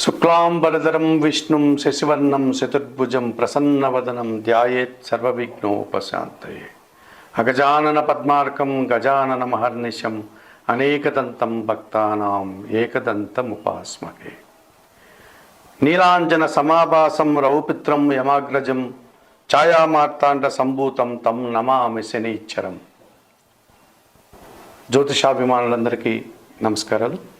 శుక్లాంబరధరం విష్ణుం శశివర్ణం చతుర్భుజం ప్రసన్నవదనం ధ్యాయేత్ సర్వవిఘ్నోపశాంతయే అగజానన పద్మార్కం గజానన మహర్నిశం అనేకదంతం భక్తానాం ఏకదంతముపాస్మహే. నీలాంజన సమాభాసం రౌపిత్రం యమాగ్రజం ఛాయామార్తాండ సంభూతం తం నమామి శనిచ్చరం. జ్యోతిషాభిమానులందరికీ నమస్కారాలు.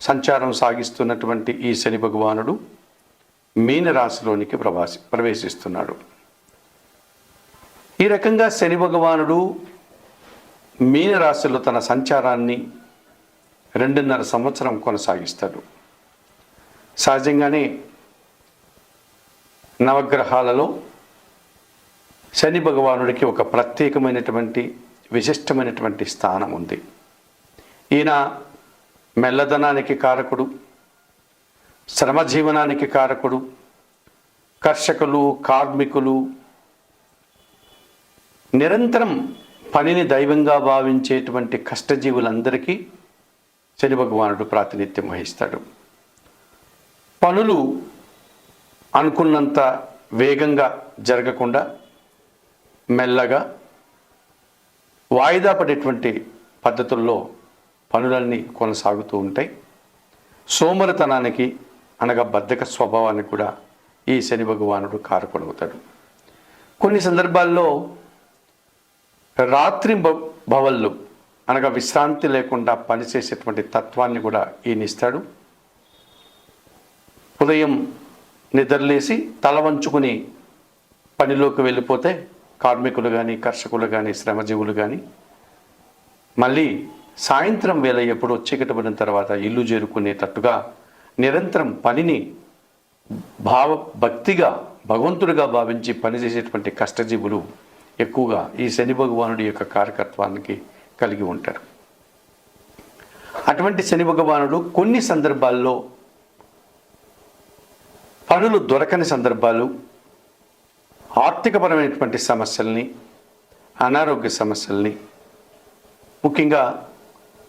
సంచారం సాగిస్తున్నటువంటి ఈ శని భగవానుడు మీనరాశిలోనికి ప్రవాసి ప్రవేశిస్తున్నాడు. ఈ రకంగా శని భగవానుడు మీనరాశిలో తన సంచారాన్ని రెండున్నర సంవత్సరం కొనసాగిస్తాడు. సహజంగానే నవగ్రహాలలో శని భగవానుడికి ఒక ప్రత్యేకమైనటువంటి విశిష్టమైనటువంటి స్థానం ఉంది. ఈయన మెల్లదనానికి కారకుడు శ్రమజీవనానికి కారకుడు కర్షకులు కార్మికులు నిరంతరం పనిని దైవంగా భావించేటువంటి కష్టజీవులందరికీ శని భగవానుడు ప్రాతినిధ్యం వహిస్తాడు. పనులు అనుకున్నంత వేగంగా జరగకుండా మెల్లగా వాయిదా పడేటువంటి పద్ధతుల్లో పనులన్నీ కొనసాగుతూ ఉంటాయి. సోమరితనానికి అనగా బద్ధక స్వభావానికి కూడా ఈ శని భగవానుడు కారకుడవుతాడు కొన్ని సందర్భాల్లో రాత్రి భ- భవళ్ళు అనగా విశ్రాంతి లేకుండా పనిచేసేటువంటి తత్వాన్ని కూడా ఈయన ఇస్తాడు ఉదయం నిద్రలేసి తల వంచుకుని పనిలోకి వెళ్ళిపోతే కార్మికులు కానీ కర్షకులు కానీ శ్రమజీవులు కానీ మళ్ళీ సాయంత్రం వేళ ఎప్పుడో చీకటి పడిన తర్వాత ఇల్లు చేరుకునేటట్టుగా నిరంతరం పనిని భావ భక్తిగా భగవంతుడిగా భావించి పనిచేసేటువంటి కష్టజీవులు ఎక్కువగా ఈ శని భగవానుడి యొక్క కారకత్వానికి కలిగి ఉంటారు. అటువంటి శని భగవానుడు కొన్ని సందర్భాల్లో పనులు దొరకని సందర్భాలు ఆర్థికపరమైనటువంటి సమస్యల్ని అనారోగ్య సమస్యల్ని ముఖ్యంగా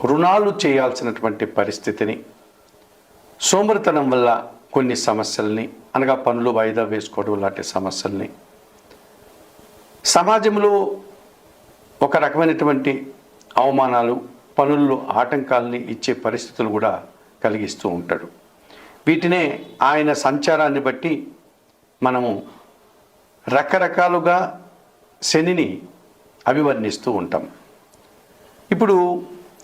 రుణాలు చేయాల్సినటువంటి పరిస్థితిని సోమరితనం వల్ల కొన్ని సమస్యల్ని అనగా పనులు వాయిదా వేసుకోవడం లాంటి సమస్యల్ని సమాజంలో ఒక రకమైనటువంటి అవమానాలు పనుల్లో ఆటంకాలని ఇచ్చే పరిస్థితులు కూడా కలిగిస్తూ ఉంటాడు. వీటినే ఆయన సంచారాన్ని బట్టి మనము రకరకాలుగా శనిని అభివర్ణిస్తూ ఉంటాం. ఇప్పుడు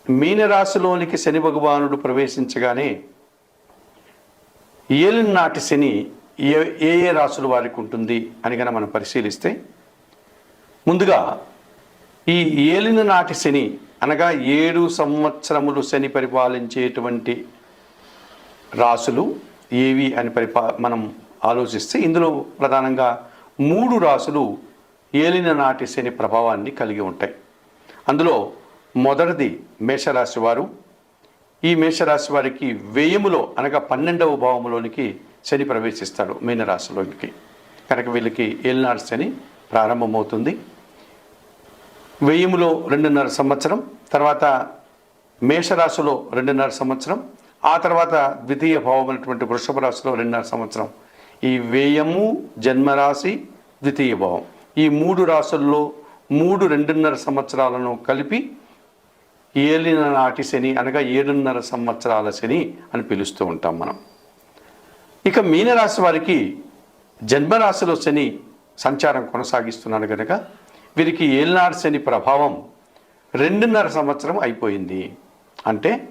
మీనరాశిలోనికి శని భగవానుడు ప్రవేశించగానే ఏలినాటి శని ఏ ఏ ఏ రాశుల వారికి ఉంటుంది అని కనుక మనం పరిశీలిస్తే ముందుగా ఈ ఏలిన నాటి శని అనగా ఏడు సంవత్సరములు శని పరిపాలించేటువంటి రాసులు ఏవి అని పరిపా మనం ఆలోచిస్తే ఇందులో ప్రధానంగా మూడు రాసులు ఏలిన నాటి శని ప్రభావాన్ని కలిగి ఉంటాయి. అందులో మొదటిది మేషరాశి వారు. ఈ మేషరాశి వారికి వ్యయములో అనగా పన్నెండవ భావములోనికి శని ప్రవేశిస్తాడు మీనరాశిలోనికి. కనుక వీళ్ళకి ఏలినాడు శని ప్రారంభమవుతుంది. వ్యయములో రెండున్నర సంవత్సరం తర్వాత మేషరాశిలో రెండున్నర సంవత్సరం ఆ తర్వాత ద్వితీయ భావం అనేటువంటి వృషభ రాశిలో రెండున్నర సంవత్సరం. ఈ వ్యయము జన్మరాశి ద్వితీయ భావం. ఈ మూడు రాశుల్లో మూడు రెండున్నర సంవత్సరాలను కలిపి ఏలిన నాటి శని అనగా ఏడున్నర సంవత్సరాల శని అని పిలుస్తూ ఉంటాం మనం. ఇక మీనరాశి వారికి జన్మరాశిలో శని సంచారం కొనసాగిస్తున్నాడు కనుక వీరికి ఏలినాడు శని ప్రభావం రెండున్నర సంవత్సరం అయిపోయింది. అంటే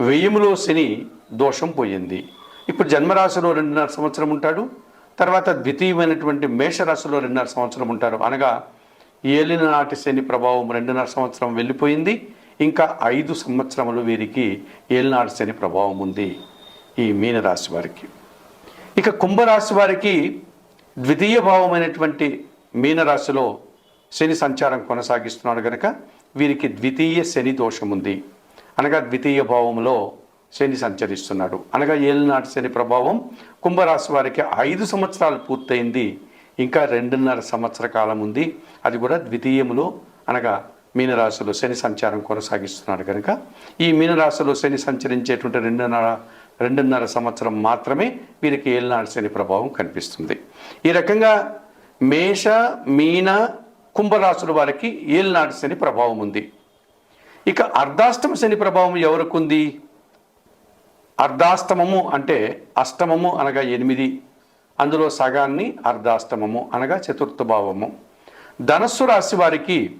వెయ్యిములో శని దోషం పోయింది. ఇప్పుడు జన్మరాశిలో రెండున్నర సంవత్సరం ఉంటాడు తర్వాత ద్వితీయమైనటువంటి మేషరాశిలో రెండున్నర సంవత్సరం ఉంటారు. అనగా ఏలిన నాటి శని ప్రభావం రెండున్నర సంవత్సరం వెళ్ళిపోయింది. ఇంకా ఐదు సంవత్సరములు వీరికి ఏలినాడు శని ప్రభావం ఉంది ఈ మీనరాశి వారికి. ఇక కుంభరాశి వారికి ద్వితీయ భావమైనటువంటి మీనరాశిలో శని సంచారం కొనసాగిస్తున్నాడు కనుక వీరికి ద్వితీయ శని దోషం ఉంది. అనగా ద్వితీయ భావంలో శని సంచరిస్తున్నాడు. అనగా ఏలినాటి శని ప్రభావం కుంభరాశి వారికి ఐదు సంవత్సరాలు పూర్తయింది. ఇంకా రెండున్నర సంవత్సర కాలం ఉంది. అది కూడా ద్వితీయములో అనగా మీనరాశిలో శని సంచారం కొనసాగిస్తున్నాడు కనుక ఈ మీనరాశిలో శని సంచరించేటువంటి రెండున్నర రెండున్నర సంవత్సరం మాత్రమే వీరికి ఏలినాడు శని ప్రభావం కనిపిస్తుంది. ఈ రకంగా మేష మీన కుంభరాశుల వారికి ఏలినాడు శని ప్రభావం ఉంది. ఇక అర్ధాష్టమ శని ప్రభావం ఎవరికి ఉంది అర్ధాష్టమము అంటే అష్టమము అనగా ఎనిమిది అందులో సగాన్ని అర్ధాష్టమము అనగా చతుర్థ భావము. ధనస్సు రాశి వారికి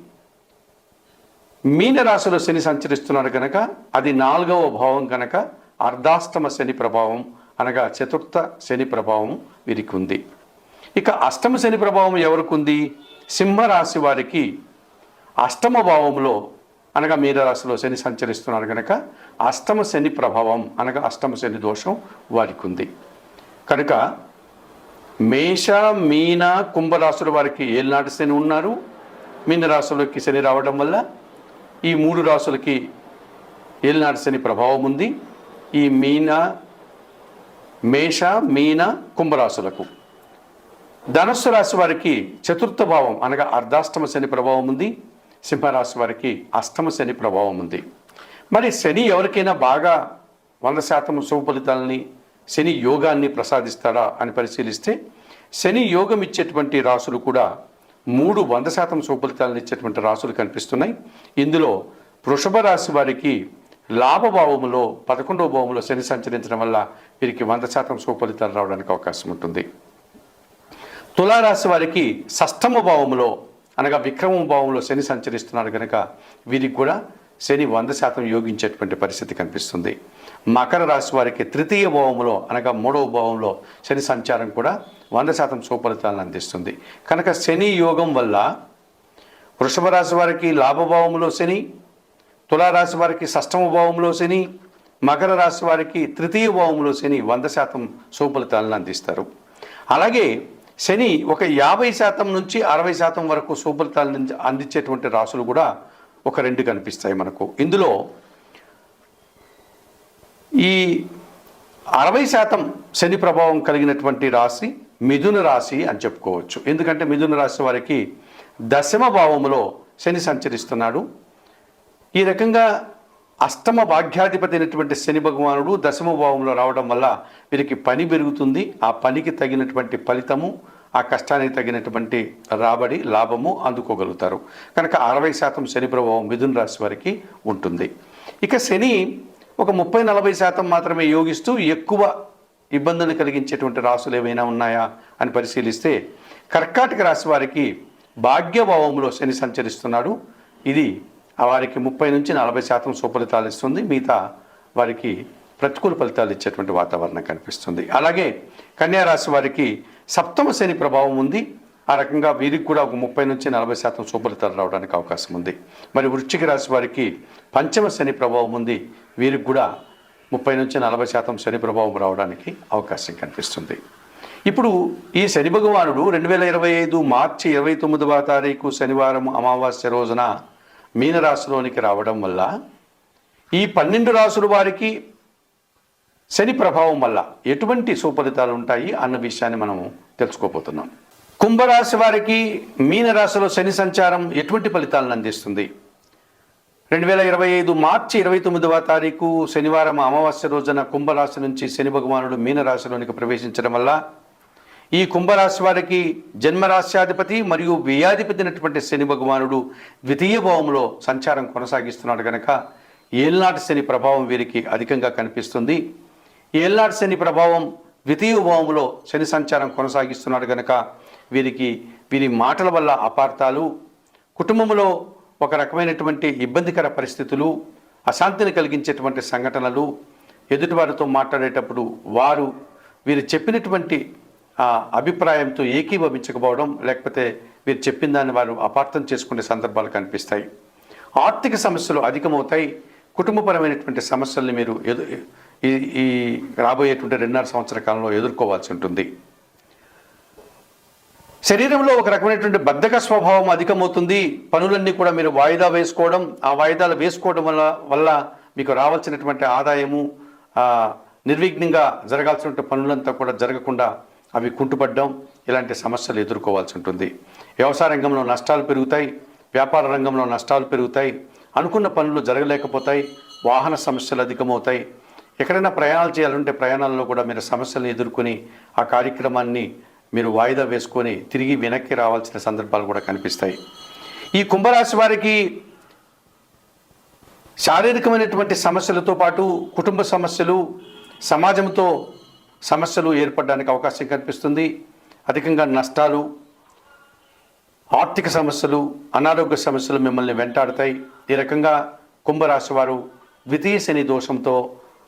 మీనరాశిలో శని సంచరిస్తున్నాడు కనుక అది నాలుగవ భావం కనుక అర్ధాష్టమ శని ప్రభావం అనగా చతుర్థ శని ప్రభావం వీరికి ఉంది. ఇక అష్టమ శని ప్రభావం ఎవరికి ఉంది? సింహరాశి వారికి అష్టమ భావంలో అనగా మీనరాశిలో శని సంచరిస్తున్నారు కనుక అష్టమ శని ప్రభావం అనగా అష్టమ శని దోషం వారికి ఉంది. కనుక మేష మీన కుంభరాశుల వారికి ఏళ్ళనాటి శని ఉన్నారు. మీనరాశులకి శని రావడం వల్ల ఈ మూడు రాశులకి ఏలినాటి శని ప్రభావం ఉంది. ఈ మీన మేష మీన కుంభరాశులకు ధనస్సు రాశి వారికి చతుర్థ భావం అనగా అర్ధాష్టమ శని ప్రభావం ఉంది. సింహరాశి వారికి అష్టమ శని ప్రభావం ఉంది. మరి శని ఎవరికైనా బాగా వంద శాతం శుభ ఫలితాలని శని యోగాన్ని ప్రసాదిస్తాడా అని పరిశీలిస్తే శని యోగం ఇచ్చేటువంటి రాసులు కూడా మూడు వంద శాతం సుఫలితాలను ఇచ్చేటువంటి రాసులు కనిపిస్తున్నాయి. ఇందులో వృషభ రాశి వారికి లాభభావములో పదకొండవ భావంలో శని సంచరించడం వల్ల వీరికి వంద శాతం సుఫలితాలు రావడానికి అవకాశం ఉంటుంది. తులారాశి వారికి షష్టమ భావంలో అనగా విక్రమ భావంలో శని సంచరిస్తున్నారు కనుక వీరికి కూడా శని వంద శాతం యోగించేటువంటి పరిస్థితి కనిపిస్తుంది. మకర రాశి వారికి తృతీయ భావంలో అనగా మూడవ భావంలో శని సంచారం కూడా వంద శాతం సుఫలితాలను అందిస్తుంది. కనుక శని యోగం వల్ల వృషభ రాశి వారికి లాభభావంలో శని తులారాశి వారికి షష్టమ భావంలో శని మకర రాశి వారికి తృతీయ భావంలో శని వంద శాతం సుఫలితాలను అందిస్తారు. అలాగే శని ఒక యాభై శాతం నుంచి అరవై శాతం వరకు సుఫలితాలను అందించేటువంటి రాసులు కూడా ఒక రెండు కనిపిస్తాయి మనకు. ఇందులో ఈ అరవై శాతం శని ప్రభావం కలిగినటువంటి రాశి మిథున రాశి అని చెప్పుకోవచ్చు. ఎందుకంటే మిథున రాశి వారికి దశమ భావములో శని సంచరిస్తున్నాడు. ఈ రకంగా అష్టమ భాగ్యాధిపతి అయినటువంటి శని భగవానుడు దశమ భావంలో రావడం వల్ల వీరికి పని పెరుగుతుంది. ఆ పనికి తగినటువంటి ఫలితము ఆ కష్టానికి తగినటువంటి రాబడి లాభము అందుకోగలుగుతారు. కనుక అరవై శాతం శని ప్రభావం మిథున రాశి వారికి ఉంటుంది. ఇక శని ఒక ముప్పై నలభై శాతం మాత్రమే యోగిస్తూ ఎక్కువ ఇబ్బందులు కలిగించేటువంటి రాసులు ఏవైనా ఉన్నాయా అని పరిశీలిస్తే కర్కాటక రాశి వారికి భాగ్యభావంలో శని సంచరిస్తున్నాడు. ఇది వారికి ముప్పై నుంచి నలభై శాతం సుఫలితాలు ఇస్తుంది. మిగతా వారికి ప్రతికూల ఫలితాలు ఇచ్చేటువంటి వాతావరణం కనిపిస్తుంది. అలాగే కన్యారాశి వారికి సప్తమ శని ప్రభావం ఉంది. ఆ రకంగా వీరికి కూడా ఒక ముప్పై నుంచి నలభై శాతం శుభ్రతలు రావడానికి అవకాశం ఉంది. మరి వృశ్చిక రాశి వారికి పంచమ శని ప్రభావం ఉంది. వీరికి కూడా ముప్పై నుంచి నలభై శాతం శని ప్రభావం రావడానికి అవకాశం కనిపిస్తుంది. ఇప్పుడు ఈ శని భగవానుడు రెండు వేల ఇరవై ఐదు మార్చి ఇరవై తొమ్మిదవ తారీఖు శనివారం అమావాస్య రోజున మీనరాశిలోనికి రావడం వల్ల ఈ పన్నెండు రాసుల వారికి శని ప్రభావం వల్ల ఎటువంటి సుఫలితాలు ఉంటాయి అన్న విషయాన్ని మనం తెలుసుకోబోతున్నాం. కుంభరాశి వారికి మీనరాశిలో శని సంచారం ఎటువంటి ఫలితాలను అందిస్తుంది? రెండు వేల ఇరవై ఐదు మార్చి ఇరవై తొమ్మిదవ తారీఖు శనివారం అమావాస్య రోజున కుంభరాశి నుంచి శని భగవానుడు మీనరాశిలోనికి ప్రవేశించడం వల్ల ఈ కుంభరాశి వారికి జన్మరాశ్యాధిపతి మరియు వ్యయాధిపతి అయినటువంటి శని భగవానుడు ద్వితీయ భావంలో సంచారం కొనసాగిస్తున్నాడు కనుక ఏళ్నాటి శని ప్రభావం వీరికి అధికంగా కనిపిస్తుంది. ఏల్నాటి శని ప్రభావం ద్వితీయ భావంలో శని సంచారం కొనసాగిస్తున్నాడు కనుక వీరికి వీరి మాటల వల్ల అపార్థాలు కుటుంబంలో ఒక రకమైనటువంటి ఇబ్బందికర పరిస్థితులు అశాంతిని కలిగించేటువంటి సంఘటనలు ఎదుటివారితో మాట్లాడేటప్పుడు వారు వీరు చెప్పినటువంటి అభిప్రాయంతో ఏకీభవించకపోవడం లేకపోతే వీరు చెప్పిన దాన్ని వారు అపార్థం చేసుకునే సందర్భాలు కనిపిస్తాయి. ఆర్థిక సమస్యలు అధికమవుతాయి. కుటుంబపరమైనటువంటి సమస్యల్ని మీరు ఎదు ఈ ఈ రాబోయేటువంటి రెండున్నర సంవత్సర కాలంలో ఎదుర్కోవాల్సి ఉంటుంది. శరీరంలో ఒక రకమైనటువంటి బద్ధక స్వభావం అధికమవుతుంది. పనులన్నీ కూడా మీరు వాయిదా వేసుకోవడం ఆ వాయిదాలు వేసుకోవడం వల్ల వల్ల మీకు రావాల్సినటువంటి ఆదాయము నిర్విఘ్నంగా జరగాల్సినటువంటి పనులంతా కూడా జరగకుండా అవి కుంటుపడడం ఇలాంటి సమస్యలు ఎదుర్కోవాల్సి ఉంటుంది. వ్యవసాయ రంగంలో నష్టాలు పెరుగుతాయి వ్యాపార రంగంలో నష్టాలు పెరుగుతాయి అనుకున్న పనులు జరగలేకపోతాయి వాహన సమస్యలు అధికమవుతాయి ఎక్కడైనా ప్రయాణాలు చేయాలంటే ప్రయాణాల్లో కూడా మీరు సమస్యలను ఎదుర్కొని ఆ కార్యక్రమాన్ని మీరు వాయిదా వేసుకొని తిరిగి వెనక్కి రావాల్సిన సందర్భాలు కూడా కనిపిస్తాయి. ఈ కుంభరాశి వారికి శారీరకమైనటువంటి సమస్యలతో పాటు కుటుంబ సమస్యలు సమాజంతో సమస్యలు ఏర్పడడానికి అవకాశం కనిపిస్తుంది అధికంగా నష్టాలు ఆర్థిక సమస్యలు అనారోగ్య సమస్యలు మిమ్మల్ని వెంటాడతాయి. ఈ రకంగా కుంభరాశి వారు ద్వితీయ శని దోషంతో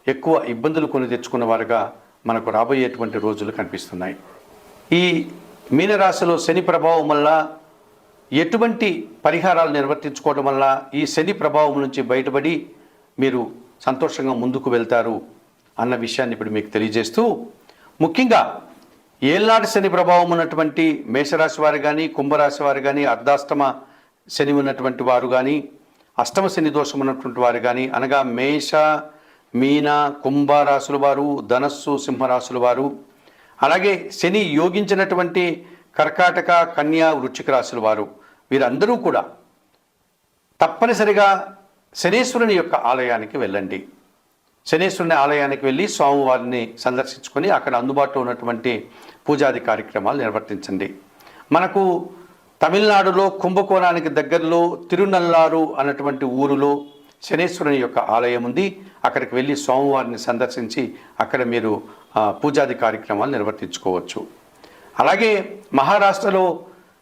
ఎక్కువ ఇబ్బందులు కొని తెచ్చుకున్న వారుగా మనకు రాబోయేటువంటి రోజులు కనిపిస్తున్నాయి. ఈ మీనరాశిలో శని ప్రభావం వల్ల ఎటువంటి పరిహారాలు నిర్వర్తించుకోవడం వల్ల ఈ శని ప్రభావం నుంచి బయటపడి మీరు సంతోషంగా ముందుకు వెళ్తారు అన్న విషయాన్ని ఇప్పుడు మీకు తెలియజేస్తూ ముఖ్యంగా ఏళ్ళనాటి శని ప్రభావం ఉన్నటువంటి మేషరాశి వారు కానీ కుంభరాశి వారు కానీ అర్ధాష్టమ శని ఉన్నటువంటి వారు కానీ అష్టమ శని దోషం ఉన్నటువంటి వారు కానీ అనగా మేష మీన కుంభరాశుల వారు ధనస్సు సింహరాశుల వారు అలాగే శని యోగించినటువంటి కర్కాటక కన్యా వృశ్చిక రాశుల వారు వీరందరూ కూడా తప్పనిసరిగా శనేశ్వరుని యొక్క ఆలయానికి వెళ్ళండి. శనేశ్వరుని ఆలయానికి వెళ్ళి స్వామివారిని సందర్శించుకొని అక్కడ అందుబాటులో ఉన్నటువంటి పూజాది కార్యక్రమాలు నిర్వర్తించండి. మనకు తమిళనాడులో కుంభకోణానికి దగ్గరలో తిరునల్లారు అన్నటువంటి ఊరులో శనేశ్వరుని యొక్క ఆలయం ఉంది. అక్కడికి వెళ్ళి స్వామివారిని సందర్శించి అక్కడ మీరు పూజాది కార్యక్రమాలు నిర్వర్తించుకోవచ్చు. అలాగే మహారాష్ట్రలో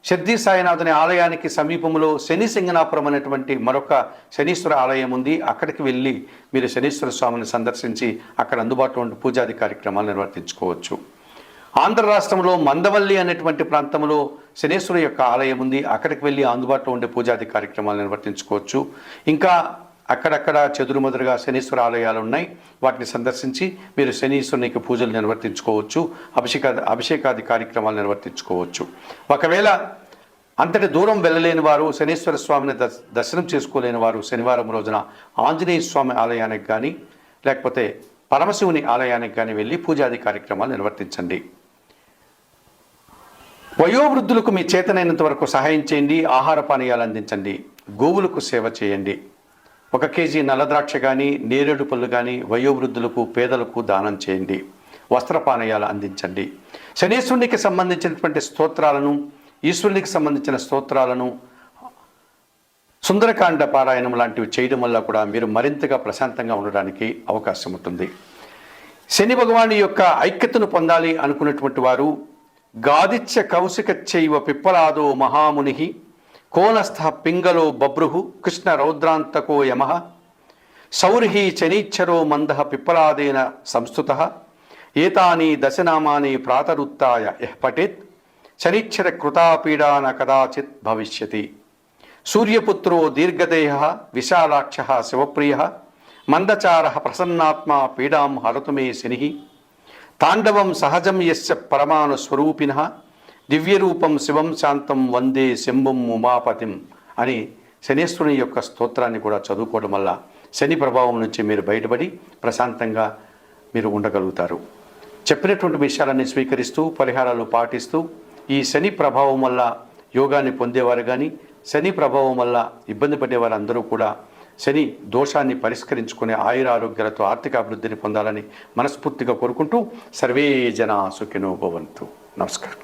షర్దీ సాయినాథుని ఆలయానికి సమీపంలో శని సింగనాపురం అనేటువంటి మరొక శనీశ్వర ఆలయం ఉంది. అక్కడికి వెళ్ళి మీరు శనీశ్వర స్వామిని సందర్శించి అక్కడ అందుబాటులో ఉండే పూజాది కార్యక్రమాలు నిర్వర్తించుకోవచ్చు. ఆంధ్ర రాష్ట్రంలో మందవల్లి అనేటువంటి ప్రాంతంలో శనేశ్వర యొక్క ఆలయం ఉంది. అక్కడికి వెళ్ళి అందుబాటులో ఉండే పూజాది కార్యక్రమాలు నిర్వర్తించుకోవచ్చు. ఇంకా అక్కడక్కడ చెదురుమదురుగా శనీశ్వర ఆలయాలు ఉన్నాయి వాటిని సందర్శించి మీరు శనీశ్వరునికి పూజలు నిర్వర్తించుకోవచ్చు అభిషేక అభిషేకాది కార్యక్రమాలు నిర్వర్తించుకోవచ్చు. ఒకవేళ అంతటి దూరం వెళ్ళలేని వారు శనీశ్వర స్వామిని దర్శనం చేసుకోలేని వారు శనివారం రోజున ఆంజనేయ స్వామి ఆలయానికి కానీ లేకపోతే పరమశివుని ఆలయానికి కానీ వెళ్ళి పూజాది కార్యక్రమాలు నిర్వర్తించండి. వయోవృద్ధులకు మీ చేతనైనంత వరకు సహాయం చేయండి ఆహార పానీయాలు అందించండి గోవులకు సేవ చేయండి. ఒక కేజీ నల్లద్రాక్ష కానీ నేరేడు పళ్ళు కానీ వయోవృద్ధులకు పేదలకు దానం చేయండి. వస్త్రపానీయాలు అందించండి. శనీశ్వరునికి సంబంధించినటువంటి స్తోత్రాలను ఈశ్వరునికి సంబంధించిన స్తోత్రాలను సుందరకాండ పారాయణం లాంటివి చేయడం వల్ల కూడా మీరు మరింతగా ప్రశాంతంగా ఉండడానికి అవకాశం ఉంటుంది. శని భగవాను యొక్క ఐక్యతను పొందాలి అనుకున్నటువంటి వారు గాదిత్య కౌశిక చైవ పిప్పలాదో మహాముని కోనస్థ పింగలో బభ్రుహు కృష్ణ రౌద్రాంతకో యమ సౌర్హి చనీచ్చరో మంద పిప్పలాదేన సంస్థుత ఏతాని దశనామాని ప్రాతరుత్తాయ యః పఠేత్ శనిచ్చర కృతాపీడాన కదాచిత్ భవిష్యతి. సూర్యపుత్రో దీర్ఘదేహ విశాలాక్ష శివప్రియ మందచార ప్రసన్నాత్మా పీడాం హరతు మే శని. తాండవం సహజం యస్య పరమాణు స్వరూపిణ దివ్యరూపం శివం శాంతం వందే శంభం ఉమాపతిం అని శనేశ్వరుని యొక్క స్తోత్రాన్ని కూడా చదువుకోవడం వల్ల శని ప్రభావం నుంచి మీరు బయటపడి ప్రశాంతంగా మీరు ఉండగలుగుతారు. చెప్పినటువంటి విషయాలన్నీ స్వీకరిస్తూ పరిహారాలు పాటిస్తూ ఈ శని ప్రభావం వల్ల యోగాన్ని పొందేవారు కానీ శని ప్రభావం వల్ల ఇబ్బంది పడేవారు అందరూ కూడా శని దోషాన్ని పరిష్కరించుకునే ఆయుర ఆరోగ్యాలతో ఆర్థిక అభివృద్ధిని పొందాలని మనస్ఫూర్తిగా కోరుకుంటూ సర్వే జన సుఖినో భవంతు. నమస్కారం.